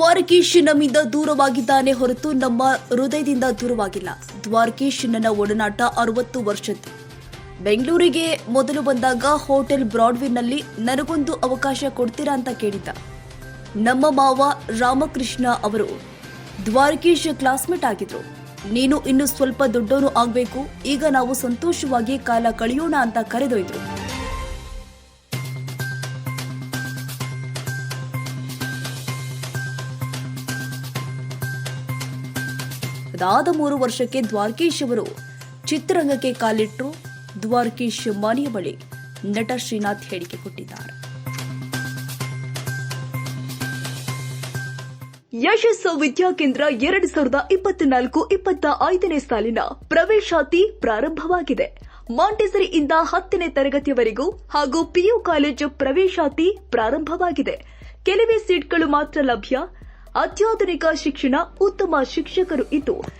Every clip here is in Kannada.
ದ್ವಾರಕೀಶ್ ನಮ್ಮಿಂದ ದೂರವಾಗಿದ್ದಾನೆ ಹೊರತು ನಮ್ಮ ಹೃದಯದಿಂದ ದೂರವಾಗಿಲ್ಲ. ದ್ವಾರಕೀಶ್ ನನ್ನ ಒಡನಾಟ ಅರವತ್ತು ವರ್ಷದ್ದು. ಬೆಂಗಳೂರಿಗೆ ಮೊದಲು ಬಂದಾಗ ಹೋಟೆಲ್ ಬ್ರಾಡ್ವಿನಲ್ಲಿ ನನಗೊಂದು ಅವಕಾಶ ಕೊಡ್ತೀರಾ ಅಂತ ಕೇಳಿದ್ದ. ನಮ್ಮ ಮಾವ ರಾಮಕೃಷ್ಣ ಅವರು ದ್ವಾರಕೀಶ್ ಕ್ಲಾಸ್ಮೇಟ್ ಆಗಿದ್ರು. ನೀನು ಇನ್ನು ಸ್ವಲ್ಪ ದೊಡ್ಡವನು ಆಗಬೇಕು, ಈಗ ನಾವು ಸಂತೋಷವಾಗಿ ಕಾಲ ಕಳೆಯೋಣ ಅಂತ ಕರೆದೊಯ್ದ್ರು. ಅದಾದ ಮೂರು ವರ್ಷಕ್ಕೆ ದ್ವಾರಕೀಶ್ ಅವರು ಚಿತ್ರರಂಗಕ್ಕೆ ಕಾಲಿಟ್ಟರು ದ್ವಾರಕೀಶ್ ಮನೆಯ ಬಳಿ ನಟ ಶ್ರೀನಾಥ್ ಹೇಳಿಕೆ ಕೊಟ್ಟಿದ್ದಾರೆ. ಯಶಸ್ಸು ವಿದ್ಯಾಕೇಂದ್ರ ಎರಡು ಸಾವಿರದ ಇಪ್ಪತ್ನಾಲ್ಕು ಇಪ್ಪತ್ತ ಐದನೇ ಸಾಲಿನ ಪ್ರವೇಶಾತಿ ಪ್ರಾರಂಭವಾಗಿದೆ. ಮಾಂಟೆಸರಿಯಿಂದ ಹತ್ತನೇ ತರಗತಿಯವರೆಗೂ ಹಾಗೂ ಪಿಯು ಕಾಲೇಜು ಪ್ರವೇಶಾತಿ ಪ್ರಾರಂಭವಾಗಿದೆ. ಕೆಲವೇ ಸೀಟ್ಗಳು ಮಾತ್ರ ಲಭ್ಯ. ಅತ್ಯಾಧುನಿಕ ಶಿಕ್ಷಣ ಉತ್ತಮ ಶಿಕ್ಷಕರು ಇದ್ದು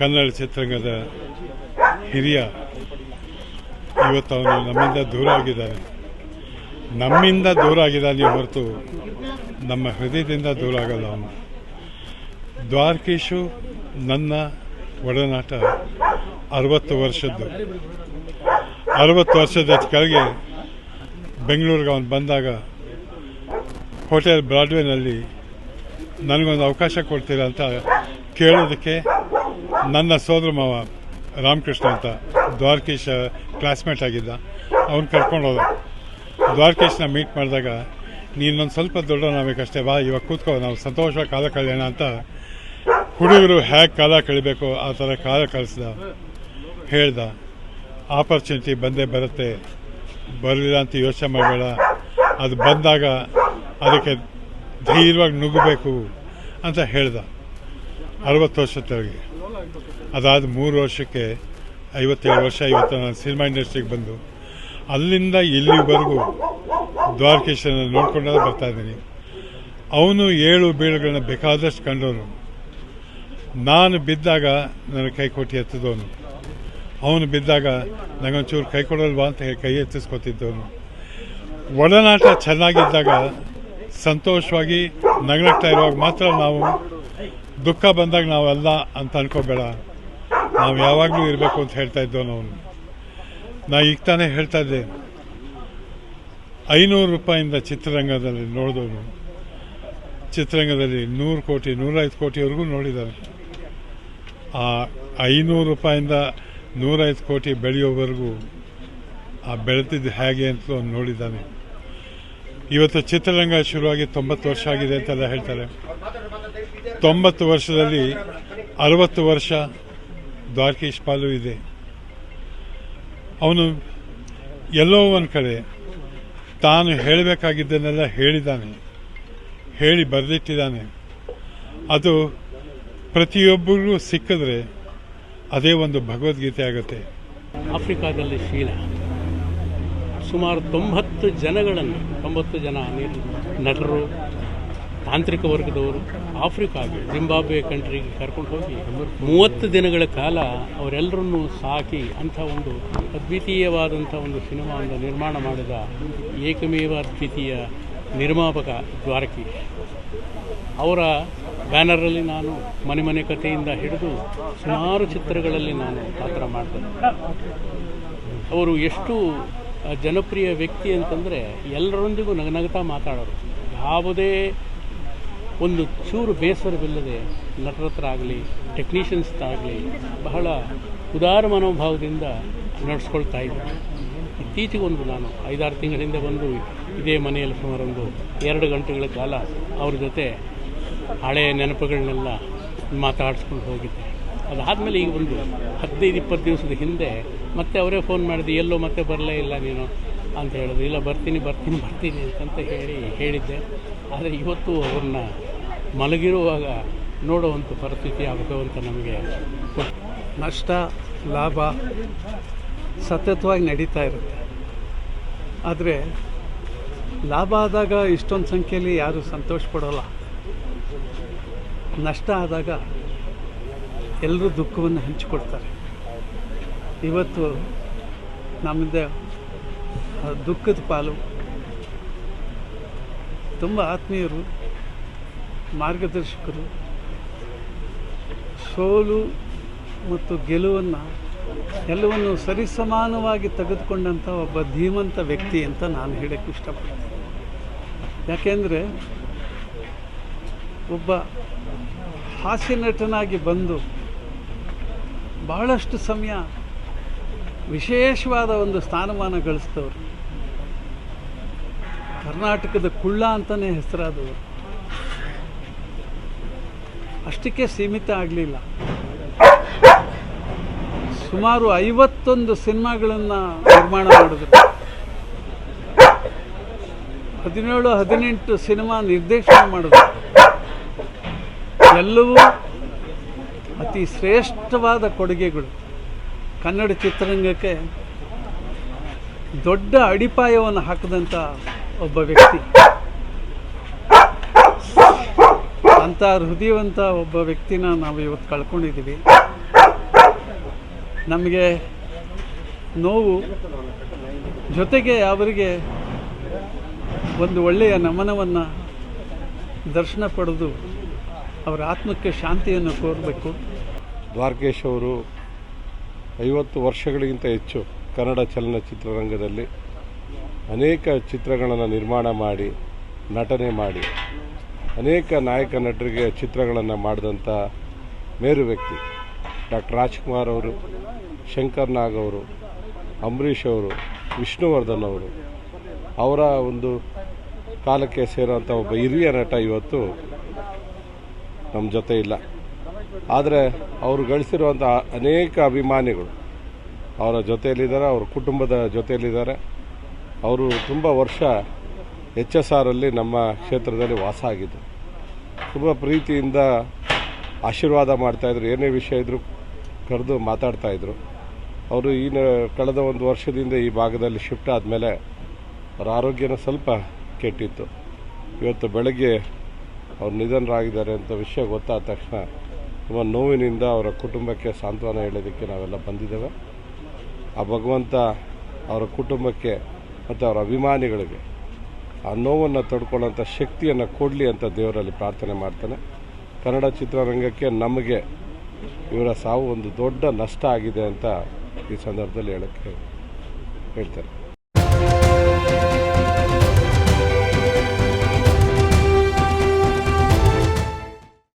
ಕನ್ನಡ ಚಿತ್ರರಂಗದ ಹಿರಿಯ ಇವತ್ತು ಅವನು ನಮ್ಮಿಂದ ದೂರ ಆಗಿದ್ದಾನೆ ನಮ್ಮಿಂದ ದೂರ ಆಗಿದ್ದಾನೆ ಹೊರತು ನಮ್ಮ ಹೃದಯದಿಂದ ದೂರ ಆಗಲ್ಲ ಅವನು. ದ್ವಾರಕೀಶು ನನ್ನ ಒಡನಾಟ ಅರವತ್ತು ವರ್ಷದ್ದು. ಅರವತ್ತು ವರ್ಷದ ಕೆಳಗೆ ಬೆಂಗಳೂರಿಗೆ ಅವನು ಬಂದಾಗ ಹೋಟೆಲ್ ಬ್ರಾಡ್ವೇನಲ್ಲಿ ನನಗೊಂದು ಅವಕಾಶ ಕೊಡ್ತೀರಾ ಅಂತ ಕೇಳೋದಕ್ಕೆ ನನ್ನ ಸೋದರ ಮಾವ ರಾಮಕೃಷ್ಣ ಅಂತ ದ್ವಾರಕೇಶ ಕ್ಲಾಸ್ಮೇಟ್ ಆಗಿದ್ದ. ಅವ್ನು ಕರ್ಕೊಂಡು ಹೋದ. ದ್ವಾರಕೀಶ್ನ ಮೀಟ್ ಮಾಡಿದಾಗ, ನೀನೊಂದು ಸ್ವಲ್ಪ ದೊಡ್ಡವನಾಗಬೇಕಷ್ಟೇ ಬಾ, ಇವಾಗ ಕೂತ್ಕೋ, ನಾವು ಸಂತೋಷವಾಗಿ ಕಾಲ ಕಳೆಯೋಣ ಅಂತ ಹುಡುಗರು ಹೇಗೆ ಕಾಲ ಕಳಿಬೇಕು, ಆ ಥರ ಕಾಲ ಕಳಿಸ್ದ. ಹೇಳ್ದ ಆಪರ್ಚುನಿಟಿ ಬಂದೇ ಬರುತ್ತೆ. ಬರಲಿಲ್ಲ ಅಂತ ಯೋಚನೆ ಮಾಡಬೇಡ. ಅದು ಬಂದಾಗ ಅದಕ್ಕೆ ಧೈರ್ಯವಾಗಿ ನುಗ್ಗಬೇಕು ಅಂತ ಹೇಳ್ದ. ಅರವತ್ತು ವರ್ಷದವರೆಗೆ ಅದಾದ ಮೂರು ವರ್ಷಕ್ಕೆ ಐವತ್ತೇಳು ವರ್ಷ ಇವತ್ತು ನಾನು ಸಿನಿಮಾ ಇಂಡಸ್ಟ್ರಿಗೆ ಬಂದು, ಅಲ್ಲಿಂದ ಇಲ್ಲಿವರೆಗೂ ದ್ವಾರಕೇಶನ ನೋಡ್ಕೊಂಡ ಬರ್ತಾ ಇದ್ದೀನಿ. ಅವನು ಏಳು ಬೀಳುಗಳನ್ನ ಬೇಕಾದಷ್ಟು ಕಂಡವನು. ನಾನು ಬಿದ್ದಾಗ ನನ್ನ ಕೈ ಕೊಟ್ಟು ಎತ್ತಿದವನು. ಅವನು ಬಿದ್ದಾಗ ನನಗೊಂಚೂರು ಕೈ ಕೊಡಲ್ವಾ ಅಂತ ಹೇಳಿ ಕೈ ಎತ್ತಿಸ್ಕೊತಿದ್ದವನು. ಒಡನಾಟ ಚೆನ್ನಾಗಿದ್ದಾಗ ಸಂತೋಷವಾಗಿ ನಗಲಾಗ್ತಾ ಇರುವಾಗ ಮಾತ್ರ ನಾವು ದುಃಖ ಬಂದಾಗ ನಾವೆಲ್ಲ ಅಂತ ಅನ್ಕೋಬೇಡ. ನಾವು ಯಾವಾಗಲೂ ಇರಬೇಕು ಅಂತ ಹೇಳ್ತಾ ಇದ್ದೋ ನಾವು ನಾ ಈಗ ತಾನೇ ಹೇಳ್ತಾ ಇದ್ದೆ. ಐನೂರು ರೂಪಾಯಿಂದ ಚಿತ್ರರಂಗದಲ್ಲಿ ನೋಡಿದವರು. ಚಿತ್ರರಂಗದಲ್ಲಿ ನೂರು ಕೋಟಿ, ನೂರೈದು ಕೋಟಿವರೆಗೂ ನೋಡಿದ್ದಾರೆ. ಆ ಐನೂರು ರೂಪಾಯಿಂದ ನೂರೈದು ಕೋಟಿ ಬೆಳೆಯೋವರೆಗೂ ಆ ಬೆಳೆದಿದ್ದು ಹೇಗೆ ಅಂತ ನೋಡಿದ್ದಾನೆ. ಇವತ್ತು ಚಿತ್ರರಂಗ ಶುರುವಾಗಿ ತೊಂಬತ್ತು ವರ್ಷ ಆಗಿದೆ ಅಂತೆಲ್ಲ ಹೇಳ್ತಾರೆ. ತೊಂಬತ್ತು ವರ್ಷದಲ್ಲಿ ಅರವತ್ತು ವರ್ಷ ದ್ವಾರಕೀಶ್ ಪಾಲು ಇದೆ. ಅವನು ಎಲ್ಲೋ ಒಂದು ಕಡೆ ತಾನು ಹೇಳಬೇಕಾಗಿದ್ದನ್ನೆಲ್ಲ ಹೇಳಿದ್ದಾನೆ. ಹೇಳಿ ಬರೆದಿಟ್ಟಿದ್ದಾನೆ. ಅದು ಪ್ರತಿಯೊಬ್ಬರಿಗೂ ಸಿಕ್ಕಿದ್ರೆ ಅದೇ ಒಂದು ಭಗವದ್ಗೀತೆ ಆಗುತ್ತೆ. ಆಫ್ರಿಕಾದಲ್ಲಿ ಶೀಲ. ಸುಮಾರು ತೊಂಬತ್ತು ಜನಗಳನ್ನು, ತೊಂಬತ್ತು ಜನ ನಟರು, ತಾಂತ್ರಿಕ ವರ್ಗದವರು, ಆಫ್ರಿಕಾಗೆ, ಜಿಂಬಾಬ್ವೆ ಕಂಟ್ರಿಗೆ ಕರ್ಕೊಂಡು ಹೋಗಿ ಮೂವತ್ತು ದಿನಗಳ ಕಾಲ ಅವರೆಲ್ಲರನ್ನೂ ಸಾಕಿ ಅಂಥ ಒಂದು ಅದ್ವಿತೀಯವಾದಂಥ ಒಂದು ಸಿನಿಮಾವನ್ನು ನಿರ್ಮಾಣ ಮಾಡಿದ ಏಕಮೇವ ಅದ್ವಿತೀಯ ನಿರ್ಮಾಪಕ ದ್ವಾರಕಿ ಅವರ ಬ್ಯಾನರಲ್ಲಿ ನಾನು ಮನೆ ಮನೆ ಕಥೆಯಿಂದ ಹಿಡಿದು ಸುಮಾರು ಚಿತ್ರಗಳಲ್ಲಿ ನಾನು ಪಾತ್ರ ಮಾಡಿದೆ ಅವರು ಎಷ್ಟು ಜನಪ್ರಿಯ ವ್ಯಕ್ತಿ ಅಂತಂದರೆ ಎಲ್ಲರೊಂದಿಗೂ ನಗನಗ್ತಾ ಮಾತಾಡೋರು. ಯಾವುದೇ ಒಂದು ಚೂರು ಬೇಸರವಿಲ್ಲದೆ ನಟರ ಹತ್ರ ಆಗಲಿ ಟೆಕ್ನಿಷಿಯನ್ಸ್ ಆಗಲಿ ಬಹಳ ಉದಾರ ಮನೋಭಾವದಿಂದ ನಡೆಸ್ಕೊಳ್ತಾ ಇದ್ದರು. ಇತ್ತೀಚೆಗೆ ಒಂದು ನಾನು ಐದಾರು ತಿಂಗಳಿಂದ ಬಂದು ಇದೇ ಮನೆಯಲ್ಲಿ ಸುಮಾರು ಒಂದು ಎರಡು ಗಂಟೆಗಳ ಕಾಲ ಅವ್ರ ಜೊತೆ ಹಳೆಯ ನೆನಪುಗಳನ್ನೆಲ್ಲ ಮಾತಾಡಿಸ್ಕೊಂಡು ಹೋಗಿದ್ದೆ. ಅದಾದಮೇಲೆ ಈಗ ಒಂದು ಹದಿನೈದು, ಇಪ್ಪತ್ತು ದಿವಸದ ಹಿಂದೆ ಮತ್ತೆ ಅವರೇ ಫೋನ್ ಮಾಡಿದೆ ಎಲ್ಲೋ ಮತ್ತೆ ಬರಲೇ ಇಲ್ಲ ನೀನು ಅಂತ ಹೇಳಿದ್ರು. ಇಲ್ಲ, ಬರ್ತೀನಿ ಬರ್ತೀನಿ ಬರ್ತೀನಿ ಅಂತ ಹೇಳಿ ಹೇಳಿದ್ದೆ. ಆದರೆ ಇವತ್ತು ಅವ್ರನ್ನ ಮಲಗಿರುವಾಗ ನೋಡುವಂಥ ಪರಿಸ್ಥಿತಿ ಆಗುತ್ತೆ ಅಂತ ನಮಗೆ. ನಷ್ಟ, ಲಾಭ ಸತತವಾಗಿ ನಡೀತಾ ಇರುತ್ತೆ. ಆದರೆ ಲಾಭ ಆದಾಗ ಇಷ್ಟೊಂದು ಸಂಖ್ಯೆಯಲ್ಲಿ ಯಾರೂ ಸಂತೋಷ ಪಡೋಲ್ಲ. ನಷ್ಟ ಆದಾಗ ಎಲ್ಲರೂ ದುಃಖವನ್ನು ಹಂಚಿಕೊಡ್ತಾರೆ ಇವತ್ತು ನಮ್ಮಿಂದ ದುಃಖದ ಪಾಲು ತುಂಬ ಆತ್ಮೀಯರು, ಮಾರ್ಗದರ್ಶಕರು, ಸೋಲು ಮತ್ತು ಗೆಲುವನ್ನು ಎಲ್ಲವನ್ನು ಸರಿಸಮಾನವಾಗಿ ತೆಗೆದುಕೊಂಡಂಥ ಒಬ್ಬ ಧೀಮಂತ ವ್ಯಕ್ತಿ ಅಂತ ನಾನು ಹೇಳಕ್ಕೆ ಇಷ್ಟಪಡ್ತೀನಿ. ಯಾಕೆಂದರೆ ಒಬ್ಬ ಹಾಸ್ಯ ನಟನಾಗಿ ಬಂದು ಬಹಳಷ್ಟು ಸಮಯ ವಿಶೇಷವಾದ ಒಂದು ಸ್ಥಾನಮಾನ ಗಳಿಸ್ತವ್ರು. ಕರ್ನಾಟಕದ ಕುಳ್ಳ ಅಂತಲೇ ಹೆಸರಾದವರು. ಅಷ್ಟಕ್ಕೆ ಸೀಮಿತ ಆಗಲಿಲ್ಲ. ಸುಮಾರು ಐವತ್ತೊಂದು ಸಿನಿಮಾಗಳನ್ನು ನಿರ್ಮಾಣ ಮಾಡಿದ್ರು. ಹದಿನೇಳು, ಹದಿನೆಂಟು ಸಿನಿಮಾ ನಿರ್ದೇಶನ ಮಾಡಿದ್ರು. ಎಲ್ಲವೂ ಅತಿ ಶ್ರೇಷ್ಠವಾದ ಕೊಡುಗೆಗಳು. ಕನ್ನಡ ಚಿತ್ರರಂಗಕ್ಕೆ ದೊಡ್ಡ ಅಡಿಪಾಯವನ್ನು ಹಾಕಿದಂಥ ಒಬ್ಬ ವ್ಯಕ್ತಿ. ಅಂಥ ಹೃದಯವಂತ ಒಬ್ಬ ವ್ಯಕ್ತಿನ ನಾವು ಇವತ್ತು ಕಳ್ಕೊಂಡಿದ್ದೀವಿ. ನಮಗೆ ನೋವು ಜೊತೆಗೆ ಅವರಿಗೆ ಒಂದು ಒಳ್ಳೆಯ ನಮನವನ್ನು ದರ್ಶನ ಪಡೆದು ಅವರ ಆತ್ಮಕ್ಕೆ ಶಾಂತಿಯನ್ನು ಕೋರಬೇಕು ದ್ವಾರಕೇಶ್ ಅವರು ಐವತ್ತು ವರ್ಷಗಳಿಗಿಂತ ಹೆಚ್ಚು ಕನ್ನಡ ಚಲನಚಿತ್ರರಂಗದಲ್ಲಿ ಅನೇಕ ಚಿತ್ರಗಳನ್ನು ನಿರ್ಮಾಣ ಮಾಡಿ, ನಟನೆ ಮಾಡಿ, ಅನೇಕ ನಾಯಕ ನಟರಿಗೆ ಚಿತ್ರಗಳನ್ನು ಮಾಡಿದಂಥ ಮೇರು ವ್ಯಕ್ತಿ. ಡಾಕ್ಟರ್ ರಾಜ್ಕುಮಾರ್ ಅವರು, ಶಂಕರ್ ನಾಗ್ ಅವರು, ಅಂಬರೀಷ್ ಅವರು, ವಿಷ್ಣುವರ್ಧನ್ ಅವರು. ಅವರ ಒಂದು ಕಾಲಕ್ಕೆ ಸೇರುವಂಥ ಒಬ್ಬ ಹಿರಿಯ ನಟ ಇವತ್ತು ನಮ್ಮ ಜೊತೆ ಇಲ್ಲ. ಆದರೆ ಅವರು ಗಳಿಸಿರುವಂಥ ಅನೇಕ ಅಭಿಮಾನಿಗಳು ಅವರ ಜೊತೆಯಲ್ಲಿದ್ದಾರೆ, ಅವ್ರ ಕುಟುಂಬದ ಜೊತೆಯಲ್ಲಿದ್ದಾರೆ. ಅವರು ತುಂಬ ವರ್ಷ ಎಚ್ ಎಸ್ ಆರಲ್ಲಿ ನಮ್ಮ ಕ್ಷೇತ್ರದಲ್ಲಿ ವಾಸ ಆಗಿದ್ದರು ತುಂಬ ಪ್ರೀತಿಯಿಂದ ಆಶೀರ್ವಾದ ಮಾಡ್ತಾಯಿದ್ರು ಏನೇ ವಿಷಯ ಇದ್ದರೂ ಕರೆದು ಮಾತಾಡ್ತಾಯಿದ್ರು ಅವರು ಈ ಕಳೆದ ಒಂದು ವರ್ಷದಿಂದ ಈ ಭಾಗದಲ್ಲಿ ಶಿಫ್ಟ್ ಆದಮೇಲೆ ಅವರ ಆರೋಗ್ಯನ ಸ್ವಲ್ಪ ಕೆಟ್ಟಿತ್ತು. ಇವತ್ತು ಬೆಳಗ್ಗೆ ಅವ್ರು ನಿಧನರಾಗಿದ್ದಾರೆ ಅಂತ ವಿಷಯ ಗೊತ್ತಾದ ತಕ್ಷಣ ತುಂಬ ನೋವಿನಿಂದ ಅವರ ಕುಟುಂಬಕ್ಕೆ ಸಾಂತ್ವನ ಹೇಳೋದಕ್ಕೆ ನಾವೆಲ್ಲ ಬಂದಿದ್ದೇವೆ. ಆ ಭಗವಂತ ಅವರ ಕುಟುಂಬಕ್ಕೆ ಮತ್ತು ಅವರ ಅಭಿಮಾನಿಗಳಿಗೆ ಆ ನೋವನ್ನು ತಡ್ಕೊಳ್ಳೋಂಥ ಶಕ್ತಿಯನ್ನು ಕೊಡಲಿ ಅಂತ ದೇವರಲ್ಲಿ ಪ್ರಾರ್ಥನೆ ಮಾಡ್ತಾನೆ. ಕನ್ನಡ ಚಿತ್ರರಂಗಕ್ಕೆ ನಮಗೆ ಇವರ ಸಾವು ಒಂದು ದೊಡ್ಡ ನಷ್ಟ ಆಗಿದೆ ಅಂತ ಈ ಸಂದರ್ಭದಲ್ಲಿ ಹೇಳೋಕ್ಕೆ ಹೇಳ್ತಾರೆ